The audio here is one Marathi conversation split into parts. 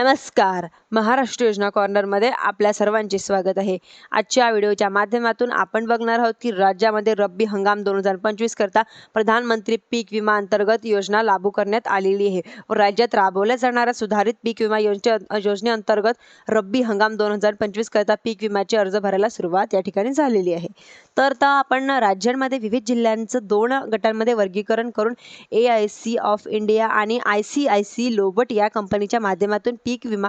नमस्कार. महाराष्ट्र योजना कॉर्नरमध्ये आपल्या सर्वांचे स्वागत आहे. आजच्या व्हिडिओच्या माध्यमातून आपण बघणार आहोत की राज्यामध्ये रब्बी हंगाम दोन हजार पंचवीस करता प्रधानमंत्री पीक विमा अंतर्गत योजना लागू करण्यात आलेली आहे. व राज्यात राबवल्या जाणाऱ्या सुधारित पीक विमा योजने योजनेअंतर्गत रब्बी हंगाम दोन हजार पंचवीस करता पीक विम्याचे अर्ज भरायला सुरुवात या ठिकाणी झालेली आहे. तर आता आपण राज्यांमध्ये विविध जिल्ह्यांचं दोन गटांमध्ये वर्गीकरण करून A I C of India आणि I C I C Lombard या कंपनीच्या माध्यमातून पीक विमा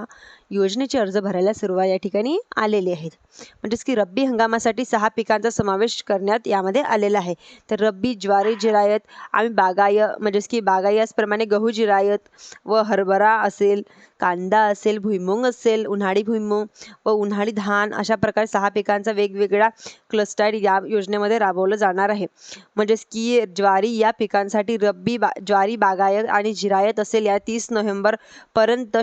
योजनेचे अर्ज भरायला सुरुवात या ठिकाणी आलेली आहेत. म्हणजेच की रब्बी हंगामासाठी सहा पिकांचा समावेश करण्यात यामध्ये आलेला आहे. तर रब्बी ज्वारी जिरायत आम्ही बागाय म्हणजेच की बागायतप्रमाणे गहू जिरायत व हरभरा असेल कांदा असेल भुईमुंग असेल उन्हाळी भुईमुंग व उन्हाळी धान अशा प्रकारे सहा पिकांचा वेगवेगळा क्लस्टर या योजनेमध्ये राबवलं जाणार आहे. म्हणजेच की ज्वारी या पिकांसाठी रब्बी बा ज्वारी बागायत आणि जिरायत असेल या तीस नोव्हेंबरपर्यंत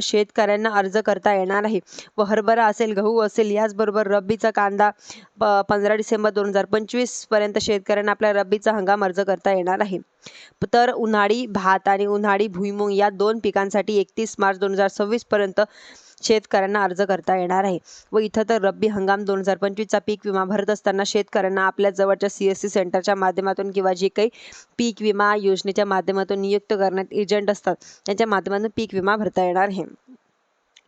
शेतकऱ्यांना अर्ज करता येणार आहे. व हरभरा असेल गहू असेल याचबरोबर रब्बीचा कांदा प पंधरा डिसेंबर दोन हजार पंचवीसपर्यंत शेतकऱ्यांना आपल्या रब्बीचा हंगाम अर्ज करता येणार आहे. तर उन्हाळी भात आणि उन्हाळी भुईमूग या दोन पिकांसाठी एकतीस मार्च दोन हजार सव्वीसपर्यंत शेतकऱ्यांना अर्ज करता येणार आहे. व इथं तर रब्बी हंगाम दोन हजार पंचवीसचा पीक विमा भरत असताना शेतकऱ्यांना आपल्या जवळच्या सी एस सी सेंटरच्या माध्यमातून किंवा जे काही पीक विमा योजनेच्या माध्यमातून नियुक्त करण्यात एजंट असतात त्यांच्या माध्यमातून पीक विमा भरता येणार आहे.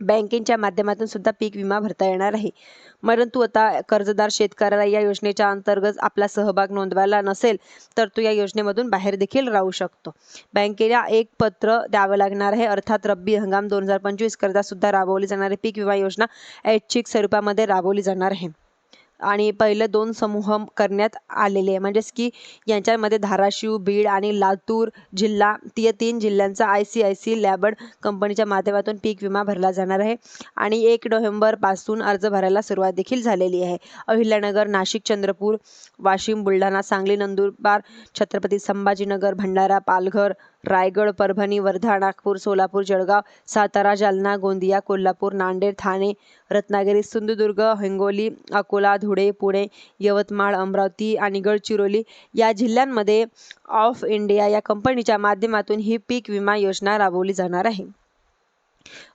बँकेच्या माध्यमातून सुद्धा पीक विमा भरता येणार आहे. परंतु आता कर्जदार शेतकऱ्याला या योजनेच्या अंतर्गत आपला सहभाग नोंदवायला नसेल तर तो या योजनेमधून बाहेर देखील राहू शकतो. बँकेला एक पत्र द्यावं लागणार आहे. अर्थात रब्बी हंगाम दोन हजार पंचवीस करता सुद्धा राबवली जाणारी पीक विमा योजना ऐच्छिक स्वरूपामध्ये राबवली जाणार आहे. आणि पहिले दोन समूह करण्यात आलेले आहे. म्हणजेच की यांच्यामध्ये धाराशिव बीड आणि लातूर जिल्हा या तीन जिल्ह्यांचा I C I C Lombard कंपनीच्या माध्यमातून पीक विमा भरला जाणार आहे. आणि एक नोव्हेंबरपासून अर्ज भरायला सुरुवात देखील झालेली आहे. अहिल्यानगर नाशिक चंद्रपूर वाशिम बुलढाणा सांगली नंदुरबार छत्रपती संभाजीनगर भंडारा पालघर रायगड परभणी वर्धा नागपूर सोलापूर जळगाव सातारा जालना गोंदिया कोल्हापूर नांदेड ठाणे रत्नागिरी सिंधुदुर्ग हिंगोली अकोला धुळे पुणे यवतमाळ अमरावती आणि गडचिरोली या जिल्ह्यांमध्ये ऑफ इंडिया या कंपनीच्या माध्यमातून ही पीक विमा योजना राबवली जाणार आहे.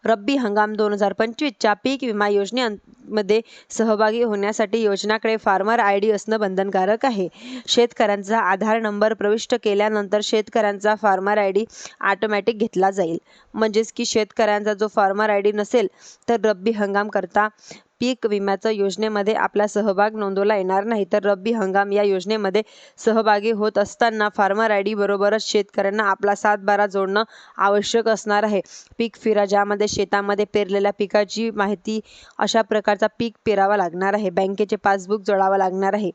रब्बी हंगाम दोन हजार पंचवीसच्या पीक विमा योजनेमध्ये सहभागी होण्यासाठी योजनाकडे फार्मर आय डी असणं बंधनकारक आहे. शेतकऱ्यांचा आधार नंबर प्रविष्ट केल्यानंतर शेतकऱ्यांचा फार्मर आय डी ऑटोमॅटिक घेतला जाईल. म्हणजेच की शेतकऱ्यांचा जो फार्मर आय डी नसेल तर रब्बी हंगाम करता पीक विम्याचा योजनेमध्ये आपला सहभाग नोंदवला येणार नाही तर रब्बी हंगाम या योजनेमध्ये सहभागी होत असताना फार्मर आय डी बरोबरच शेतकऱ्यांना आपला सातबारा जोडणं आवश्यक असणार आहे. पीक फिरा ज्यामध्ये शेतामध्ये पेरलेल्या पिकाची माहिती अशा प्रकारचा पीक पेरावा लागणार आहे. बँकेचे पासबुक जोडावं लागणार आहे.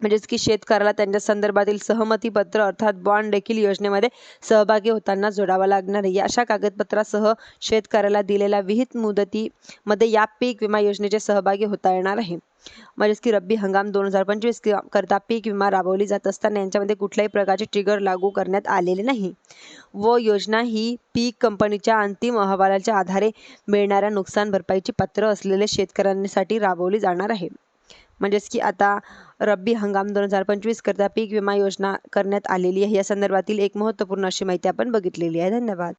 म्हणजेच की शेतकऱ्याला त्यांच्या संदर्भातील सहमतीपत्र अर्थात बॉन्ड देखील योजनेमध्ये सहभागी होताना जोडावा लागणार आहे. अशा कागदपत्रासह शेतकऱ्याला दिलेल्या विहित मुदतीमध्ये या पीक विमा योजनेचे सहभागी होता येणार आहे. म्हणजेच की रब्बी हंगाम दोन हजार पंचवीस करता पीक विमा राबवली जात असताना यांच्यामध्ये कुठल्याही प्रकारचे ट्रिगर लागू करण्यात आलेले नाही. व योजना ही पीक कंपनीच्या अंतिम अहवालाच्या आधारे मिळणाऱ्या नुकसान भरपाईची पत्र असलेल्या शेतकऱ्यांसाठी राबवली जाणार आहे. म्हणजेच की आता रब्बी हंगाम दोन हजार पंचवीस करता पीक विमा योजना करण्यात आलेली आहे. या संदर्भातील एक महत्त्वपूर्ण अशी माहिती आपण बघितलेली आहे. धन्यवाद.